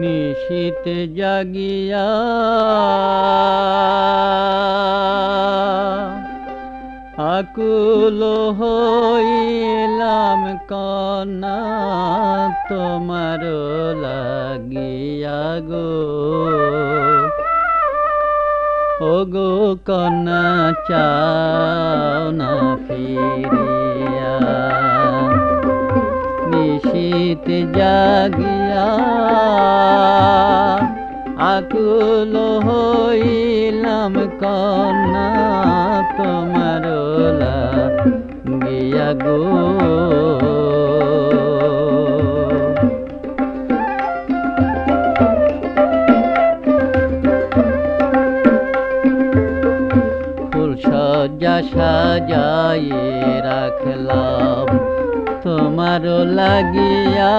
নিশীত জাগিয়া আকুল হইলাম কনা তোমার লাগিয়া গো। ও গো কন্যা, চাও না ফিরিয়া। নিশীত জাগিয়া আকুল হইলাম কন্যা তোমার গিয়া গো। সজ্জা সাজায়ে রাখলাম তোমার লাগিয়া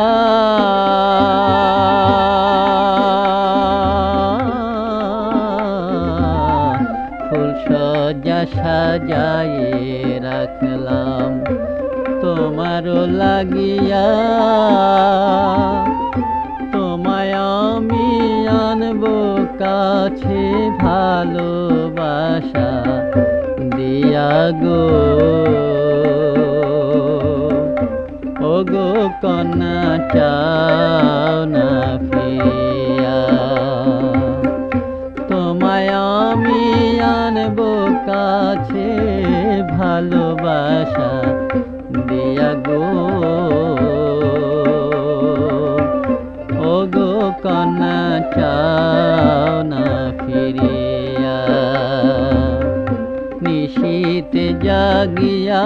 ফুল সজ্জা সাজায়ে রাখলাম। তোমার লাগিয়া তোমায় আমি আনব কাছে ভালোবাসা দিয়া গো। ও গো কন্যা, চাও না ভালোবাসা দিয়া গো। ও গো চাও না ফিরিয়া। নিশীত জাগিয়া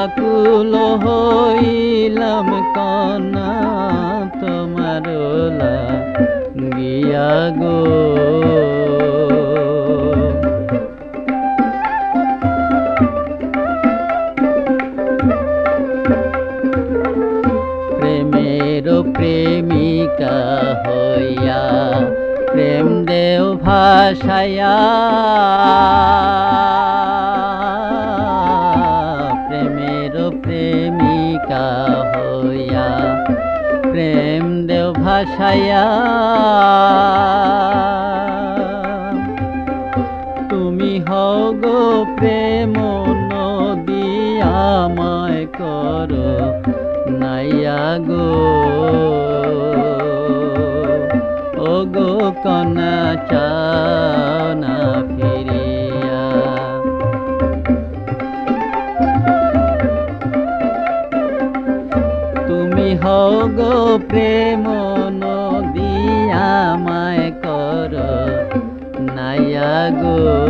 আকুল হইলাম কন্যা, তোমার গিয়া গো ভাসায়া প্রেমের প্রেমিকা হইয়া, প্রেম দেও ভাসায়া তুমি হও গো প্রেম, নদী করো, নাইয়া গো। ও গো কন্যা তুমি হও গো প্রেম নদী আমায় কর নাইয়া গো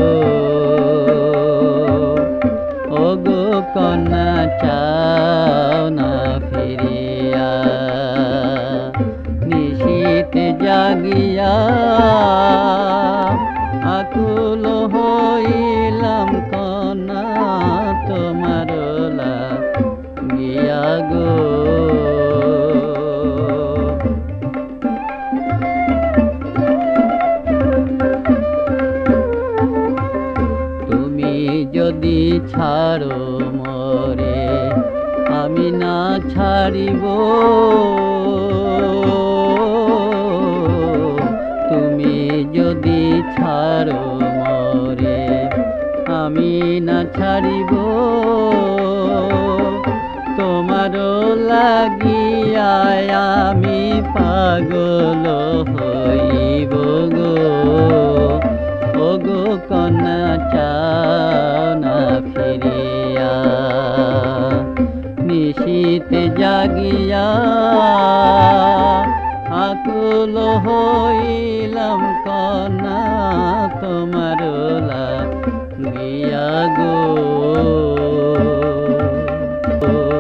যদি ছাড়ো মরে, আমি না ছাড়িব। তুমি যদি ছাড়ো মরে, আমি না ছাড়িব। তোমার লাগিয়া আমি পাগল হইব নিশীতে জাগিয়া আকুল হইলাম কনা তোমার লা